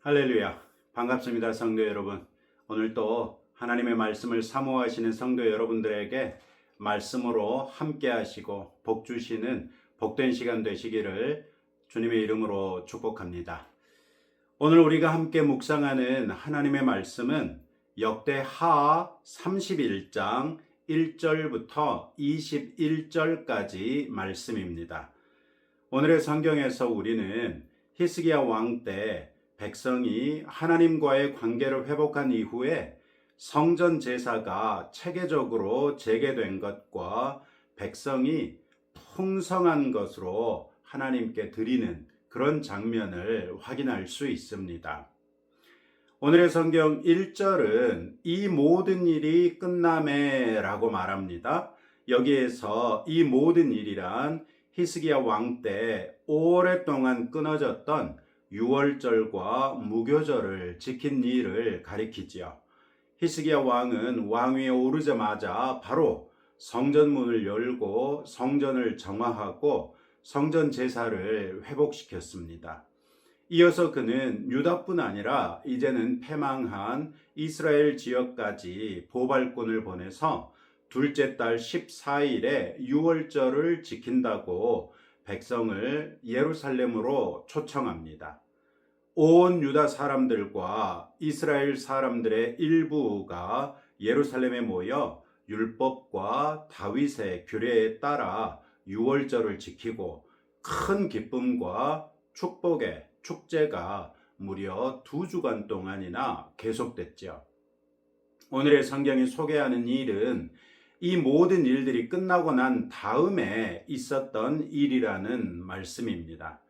할렐루야. 반갑습니다, 성도 여러분. 오늘 또 하나님의 말씀을 사모하시는 성도 여러분들에게 말씀으로 함께 하시고 복 주시는 복된 시간 되시기를 주님의 이름으로 축복합니다. 오늘 우리가 함께 묵상하는 하나님의 말씀은 역대 하 31장 1절부터 21절까지 말씀입니다. 오늘의 성경에서 우리는 히스기야 왕때 백성이 하나님과의 관계를 회복한 이후에 성전 제사가 체계적으로 재개된 것과 백성이 풍성한 것으로 하나님께 드리는 그런 장면을 확인할 수 있습니다. 오늘의 성경 1절은 이 모든 일이 끝남에 라고 말합니다. 여기에서 이 모든 일이란 히스기야 왕 때 오랫동안 끊어졌던 유월절과 무교절을 지킨 일을 가리키지요. 히스기야 왕은 왕위에 오르자마자 바로 성전문을 열고 성전을 정화하고 성전 제사를 회복시켰습니다. 이어서 그는 유다뿐 아니라 이제는 패망한 이스라엘 지역까지 보발꾼을 보내서 둘째 달 14일에 유월절을 지킨다고 백성을 예루살렘으로 초청합니다. 온 유다 사람들과 이스라엘 사람들의 일부가 예루살렘에 모여 율법과 다윗의 규례에 따라 유월절을 지키고 큰 기쁨과 축복의 축제가 무려 두 주간 동안이나 계속됐죠. 오늘의 성경이 소개하는 일은 이 모든 일들이 끝나고 난 다음에 있었던 일이라는 말씀입니다.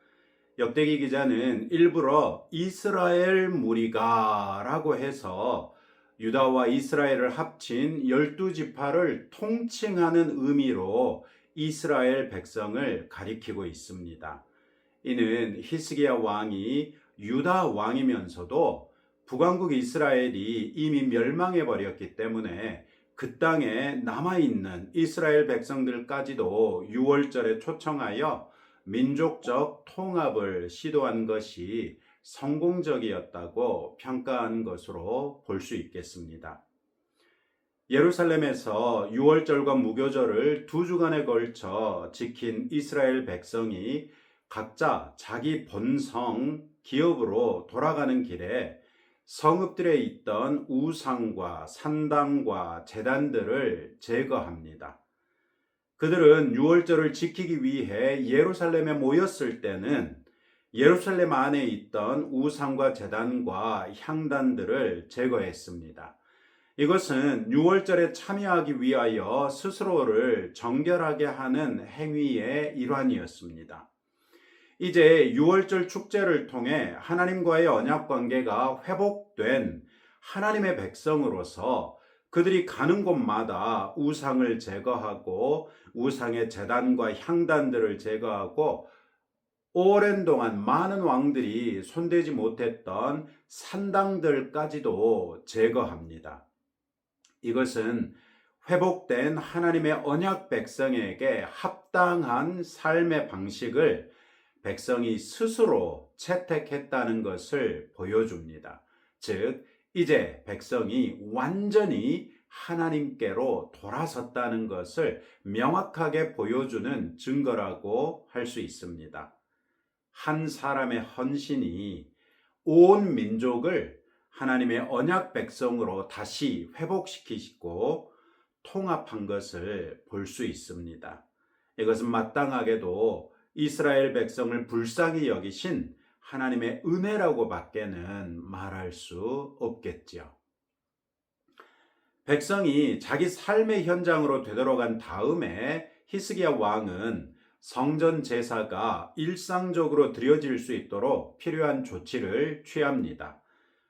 역대기 기자는 일부러 이스라엘 무리가 라고 해서 유다와 이스라엘을 합친 열두 지파를 통칭하는 의미로 이스라엘 백성을 가리키고 있습니다. 이는 히스기야 왕이 유다 왕이면서도 북왕국 이스라엘이 이미 멸망해 버렸기 때문에 그 땅에 남아 있는 이스라엘 백성들까지도 유월절에 초청하여 민족적 통합을 시도한 것이 성공적이었다고 평가한 것으로 볼 수 있겠습니다. 예루살렘에서 유월절과 무교절을 두 주간에 걸쳐 지킨 이스라엘 백성이 각자 자기 본성 기업으로 돌아가는 길에 성읍들에 있던 우상과 산당과 재단들을 제거합니다. 그들은 유월절을 지키기 위해 예루살렘에 모였을 때는 예루살렘 안에 있던 우상과 재단과 향단들을 제거했습니다. 이것은 유월절에 참여하기 위하여 스스로를 정결하게 하는 행위의 일환이었습니다. 이제 유월절 축제를 통해 하나님과의 언약 관계가 회복된 하나님의 백성으로서 그들이 가는 곳마다 우상을 제거하고 우상의 재단과 향단들을 제거하고 오랜 동안 많은 왕들이 손대지 못했던 산당들까지도 제거합니다. 이것은 회복된 하나님의 언약 백성에게 합당한 삶의 방식을 백성이 스스로 채택했다는 것을 보여줍니다. 즉, 이제 백성이 완전히 하나님께로 돌아섰다는 것을 명확하게 보여주는 증거라고 할 수 있습니다. 한 사람의 헌신이 온 민족을 하나님의 언약 백성으로 다시 회복시키시고 통합한 것을 볼 수 있습니다. 이것은 마땅하게도 이스라엘 백성을 불쌍히 여기신 하나님의 은혜라고 밖에는 말할 수 없겠지요. 백성이 자기 삶의 현장으로 되돌아간 다음에 히스기야 왕은 성전 제사가 일상적으로 드려질 수 있도록 필요한 조치를 취합니다.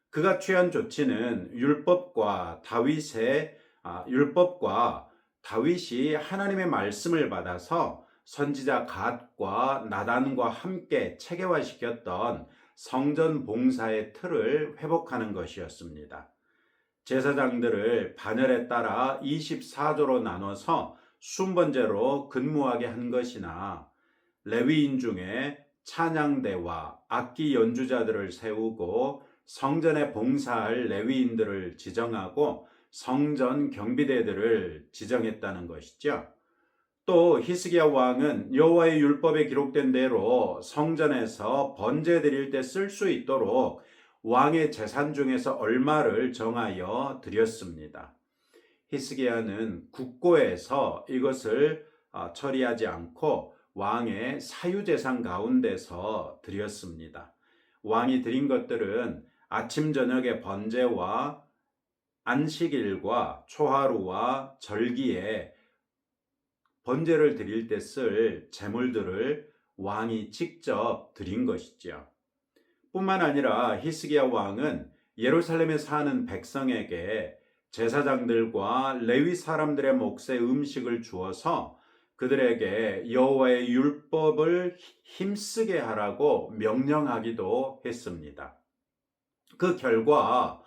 그가 취한 조치는 율법과 다윗의 아, 율법과 다윗이 하나님의 말씀을 받아서 선지자 갓과 나단과 함께 체계화시켰던 성전 봉사의 틀을 회복하는 것이었습니다. 제사장들을 반열에 따라 24조로 나눠서 순번제로 근무하게 한 것이나 레위인 중에 찬양대와 악기 연주자들을 세우고 성전에 봉사할 레위인들을 지정하고 성전 경비대들을 지정했다는 것이죠. 또 히스기야 왕은 여호와의 율법에 기록된 대로 성전에서 번제 드릴 때 쓸 수 있도록 왕의 재산 중에서 얼마를 정하여 드렸습니다. 히스기야는 국고에서 이것을 어, 처리하지 않고 왕의 사유재산 가운데서 드렸습니다. 왕이 드린 것들은 아침 저녁의 번제와 안식일과 초하루와 절기에 번제를 드릴 때 쓸 제물들을 왕이 직접 드린 것이죠. 뿐만 아니라 히스기야 왕은 예루살렘에 사는 백성에게 제사장들과 레위 사람들의 몫의 음식을 주어서 그들에게 여호와의 율법을 힘쓰게 하라고 명령하기도 했습니다. 그 결과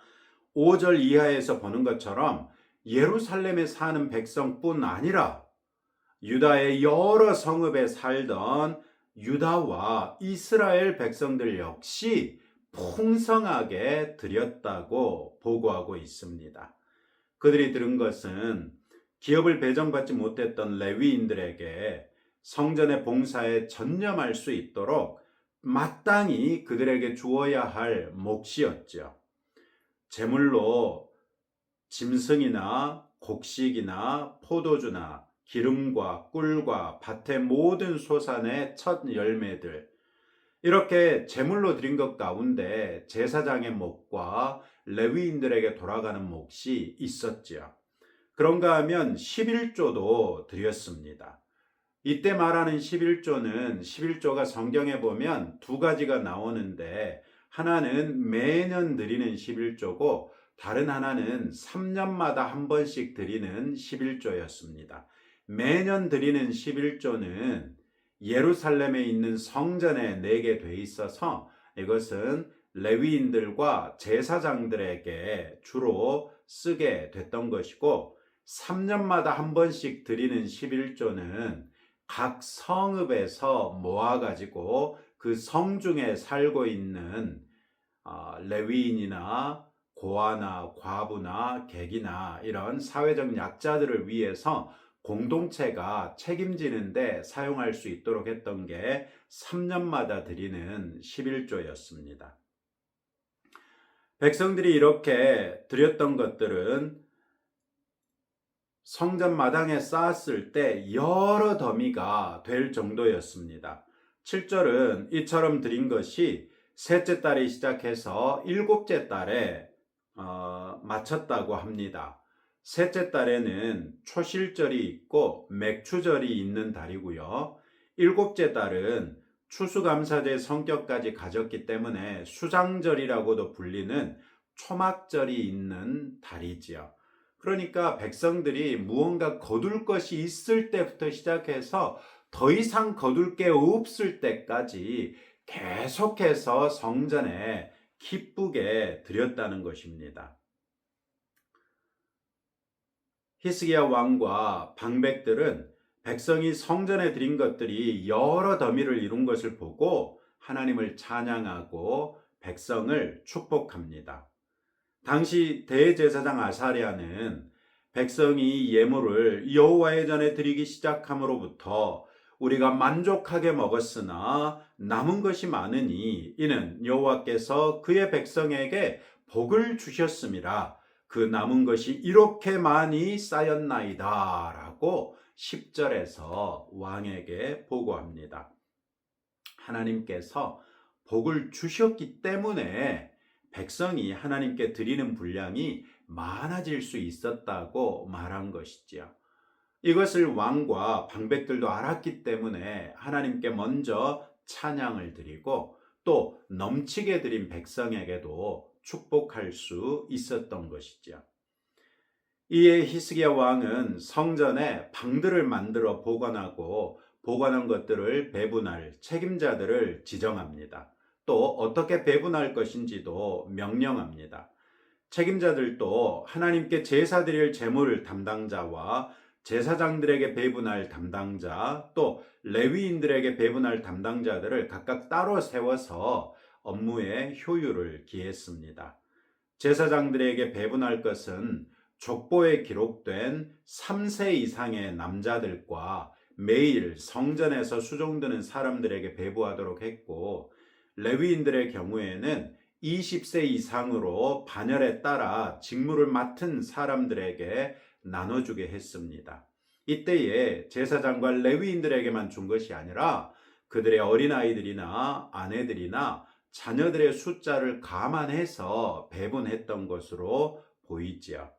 5절 이하에서 보는 것처럼 예루살렘에 사는 백성뿐 아니라 유다의 여러 성읍에 살던 유다와 이스라엘 백성들 역시 풍성하게 드렸다고 보고하고 있습니다. 그들이 들은 것은 기업을 배정받지 못했던 레위인들에게 성전의 봉사에 전념할 수 있도록 마땅히 그들에게 주어야 할 몫이었죠. 제물로 짐승이나 곡식이나 포도주나 기름과 꿀과 밭의 모든 소산의 첫 열매들 이렇게 제물로 드린 것 가운데 제사장의 몫과 레위인들에게 돌아가는 몫이 있었지요. 그런가 하면 11조도 드렸습니다. 이때 말하는 11조는 11조가 성경에 보면 두 가지가 나오는데 하나는 매년 드리는 11조고 다른 하나는 3년마다 한 번씩 드리는 11조였습니다. 매년 드리는 11조는 예루살렘에 있는 성전에 내게 돼 있어서 이것은 레위인들과 제사장들에게 주로 쓰게 됐던 것이고 3년마다 한 번씩 드리는 11조는 각 성읍에서 모아가지고 그 성중에 살고 있는 어, 레위인이나 고아나 과부나 객이나 이런 사회적 약자들을 위해서 공동체가 책임지는데 사용할 수 있도록 했던 게 3년마다 드리는 11조였습니다. 백성들이 이렇게 드렸던 것들은 성전 마당에 쌓았을 때 여러 더미가 될 정도였습니다. 7절은 이처럼 드린 것이 셋째 달에 시작해서 일곱째 달에 어, 마쳤다고 합니다. 셋째 달에는 초실절이 있고 맥추절이 있는 달이고요. 일곱째 달은 추수감사제 성격까지 가졌기 때문에 수장절이라고도 불리는 초막절이 있는 달이지요. 그러니까 백성들이 무언가 거둘 것이 있을 때부터 시작해서 더 이상 거둘 게 없을 때까지 계속해서 성전에 기쁘게 드렸다는 것입니다. 히스기야 왕과 방백들은 백성이 성전에 드린 것들이 여러 더미를 이룬 것을 보고 하나님을 찬양하고 백성을 축복합니다. 당시 대제사장 아사리아는 백성이 예물을 여호와의 전에 드리기 시작함으로부터 우리가 만족하게 먹었으나 남은 것이 많으니 이는 여호와께서 그의 백성에게 복을 주셨음이라 그 남은 것이 이렇게 많이 쌓였나이다 라고 10절에서 왕에게 보고합니다. 하나님께서 복을 주셨기 때문에 백성이 하나님께 드리는 분량이 많아질 수 있었다고 말한 것이지요. 이것을 왕과 방백들도 알았기 때문에 하나님께 먼저 찬양을 드리고 또 넘치게 드린 백성에게도 축복할 수 있었던 것이죠. 이에 히스기야 왕은 성전에 방들을 만들어 보관하고 보관한 것들을 배분할 책임자들을 지정합니다. 또 어떻게 배분할 것인지도 명령합니다. 책임자들도 하나님께 제사 드릴 제물 담당자와 제사장들에게 배분할 담당자 또 레위인들에게 배분할 담당자들을 각각 따로 세워서 업무의 효율을 기했습니다. 제사장들에게 배분할 것은 족보에 기록된 3세 이상의 남자들과 매일 성전에서 수종드는 사람들에게 배부하도록 했고 레위인들의 경우에는 20세 이상으로 반열에 따라 직무를 맡은 사람들에게 나눠주게 했습니다. 이때에 제사장과 레위인들에게만 준 것이 아니라 그들의 어린아이들이나 아내들이나 자녀들의 숫자를 감안해서 배분했던 것으로 보이지요.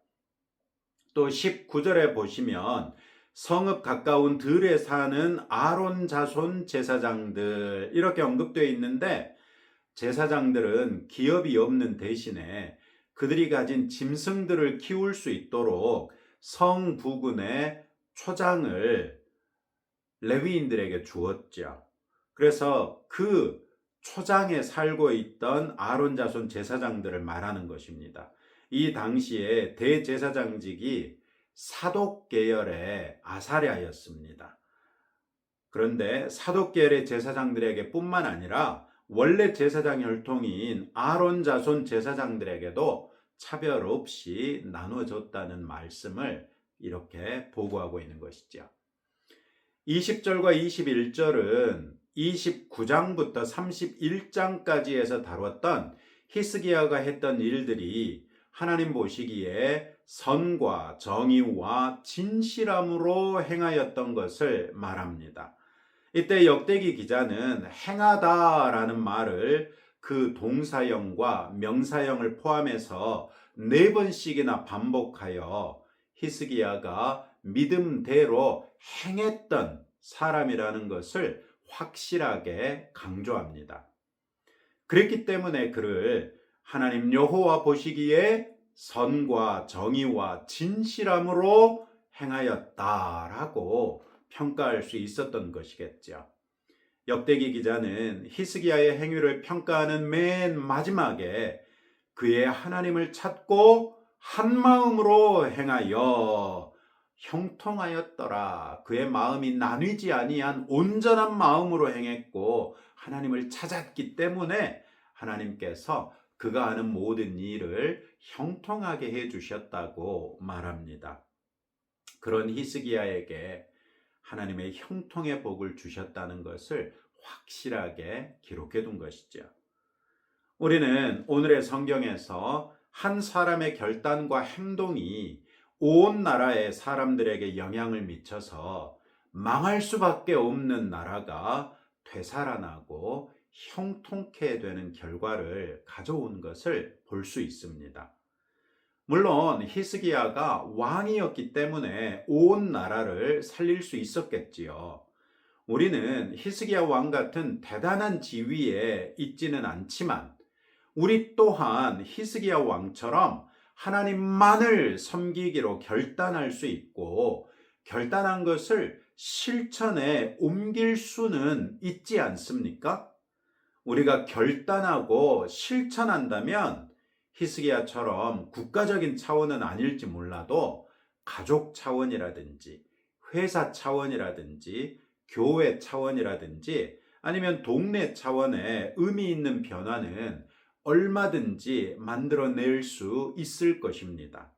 또 19절에 보시면 성읍 가까운 들에 사는 아론 자손 제사장들 이렇게 언급되어 있는데 제사장들은 기업이 없는 대신에 그들이 가진 짐승들을 키울 수 있도록 성 부근의 초장을 레위인들에게 주었죠. 그래서 그 초장에 살고 있던 아론 자손 제사장들을 말하는 것입니다. 이 당시에 대제사장직이 사독 계열의 아사랴였습니다. 그런데 사독 계열의 제사장들에게 뿐만 아니라 원래 제사장 혈통인 아론 자손 제사장들에게도 차별 없이 나눠줬다는 말씀을 이렇게 보고하고 있는 것이죠. 20절과 21절은 29장부터 31장까지에서 다뤘던 히스기야가 했던 일들이 하나님 보시기에 선과 정의와 진실함으로 행하였던 것을 말합니다. 이때 역대기 기자는 행하다라는 말을 그 동사형과 명사형을 포함해서 네 번씩이나 반복하여 히스기야가 믿음대로 행했던 사람이라는 것을 확실하게 강조합니다. 그랬기 때문에 그를 하나님 여호와 보시기에 선과 정의와 진실함으로 행하였다라고 평가할 수 있었던 것이겠죠. 역대기 기자는 히스기야의 행위를 평가하는 맨 마지막에 그의 하나님을 찾고 한 마음으로 행하여 형통하였더라. 그의 마음이 나뉘지 아니한 온전한 마음으로 행했고 하나님을 찾았기 때문에 하나님께서 그가 하는 모든 일을 형통하게 해 주셨다고 말합니다. 그런 히스기야에게 하나님의 형통의 복을 주셨다는 것을 확실하게 기록해 둔 것이죠. 우리는 오늘의 성경에서 한 사람의 결단과 행동이 온 나라의 사람들에게 영향을 미쳐서 망할 수밖에 없는 나라가 되살아나고 형통케 되는 결과를 가져온 것을 볼 수 있습니다. 물론 히스기야가 왕이었기 때문에 온 나라를 살릴 수 있었겠지요. 우리는 히스기야 왕 같은 대단한 지위에 있지는 않지만 우리 또한 히스기야 왕처럼 하나님만을 섬기기로 결단할 수 있고 결단한 것을 실천에 옮길 수는 있지 않습니까? 우리가 결단하고 실천한다면 히스기야처럼 국가적인 차원은 아닐지 몰라도 가족 차원이라든지 회사 차원이라든지 교회 차원이라든지 아니면 동네 차원의 의미 있는 변화는 얼마든지 만들어낼 수 있을 것입니다.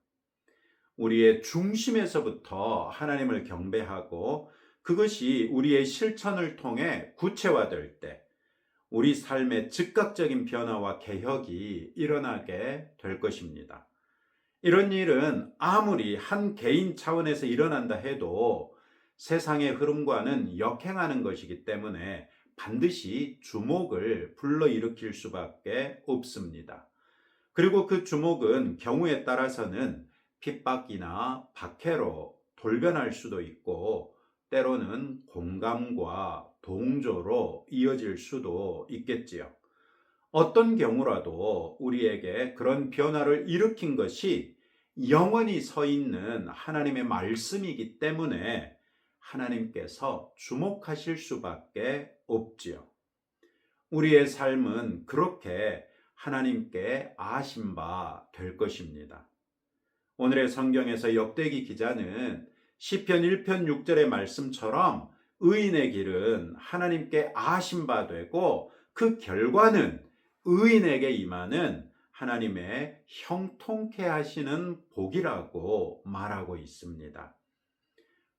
우리의 중심에서부터 하나님을 경배하고 그것이 우리의 실천을 통해 구체화될 때 우리 삶의 즉각적인 변화와 개혁이 일어나게 될 것입니다. 이런 일은 아무리 한 개인 차원에서 일어난다 해도 세상의 흐름과는 역행하는 것이기 때문에 반드시 주목을 불러일으킬 수밖에 없습니다. 그리고 그 주목은 경우에 따라서는 핍박이나 박해로 돌변할 수도 있고 때로는 공감과 동조로 이어질 수도 있겠지요. 어떤 경우라도 우리에게 그런 변화를 일으킨 것이 영원히 서 있는 하나님의 말씀이기 때문에 하나님께서 주목하실 수밖에 없지요. 우리의 삶은 그렇게 하나님께 아신 바 될 것입니다. 오늘의 성경에서 역대기 기자는 시편 1편 6절의 말씀처럼 의인의 길은 하나님께 아신 바 되고 그 결과는 의인에게 임하는 하나님의 형통케 하시는 복이라고 말하고 있습니다.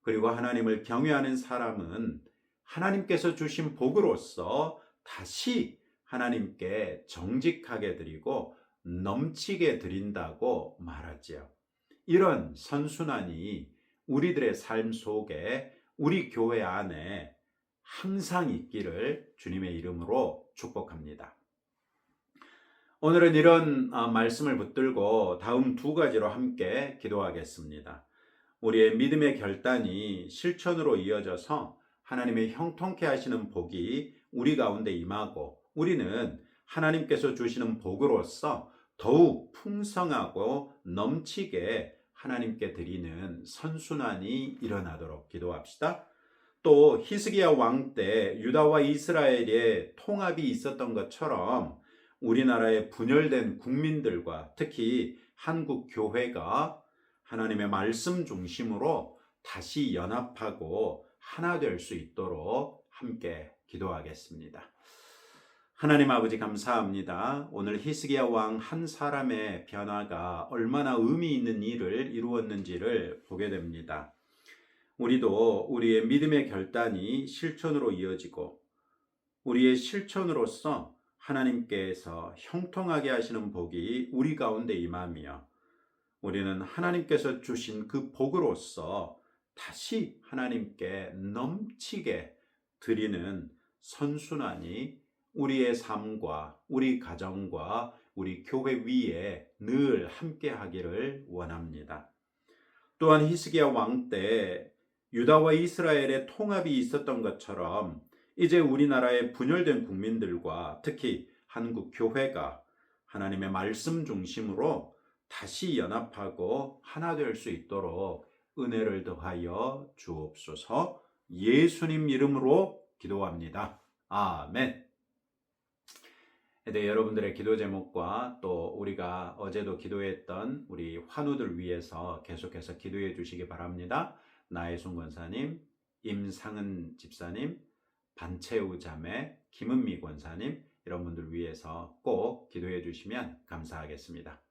그리고 하나님을 경외하는 사람은 하나님께서 주신 복으로서 다시 하나님께 정직하게 드리고 넘치게 드린다고 말하지요. 이런 선순환이 우리들의 삶 속에 우리 교회 안에 항상 있기를 주님의 이름으로 축복합니다. 오늘은 이런 아, 말씀을 붙들고 다음 두 가지로 함께 기도하겠습니다. 우리의 믿음의 결단이 실천으로 이어져서 하나님의 형통케 하시는 복이 우리 가운데 임하고 우리는 하나님께서 주시는 복으로서 더욱 풍성하고 넘치게 하나님께 드리는 선순환이 일어나도록 기도합시다. 또 히스기야 왕 때 유다와 이스라엘의 통합이 있었던 것처럼 우리나라의 분열된 국민들과 특히 한국 교회가 하나님의 말씀 중심으로 다시 연합하고 하나 될 수 있도록 함께 기도하겠습니다. 하나님 아버지 감사합니다. 오늘 히스기야 왕 한 사람의 변화가 얼마나 의미 있는 일을 이루었는지를 보게 됩니다. 우리도 우리의 믿음의 결단이 실천으로 이어지고 우리의 실천으로서 하나님께서 형통하게 하시는 복이 우리 가운데 임하며 우리는 하나님께서 주신 그 복으로서 다시 하나님께 넘치게 드리는 선순환이 우리의 삶과 우리 가정과 우리 교회 위에 늘 함께 하기를 원합니다. 또한 히스기야 왕 때 유다와 이스라엘의 통합이 있었던 것처럼 이제 우리나라의 분열된 국민들과 특히 한국 교회가 하나님의 말씀 중심으로 다시 연합하고 하나 될 수 있도록 은혜를 더하여 주옵소서 예수님 이름으로 기도합니다. 아멘. 네, 여러분들의 기도 제목과 또 우리가 어제도 기도했던 우리 환우들 위해서 계속해서 기도해 주시기 바랍니다. 나혜순 권사님, 임상은 집사님, 반채우 자매, 김은미 권사님 이런 분들 위해서 꼭 기도해 주시면 감사하겠습니다.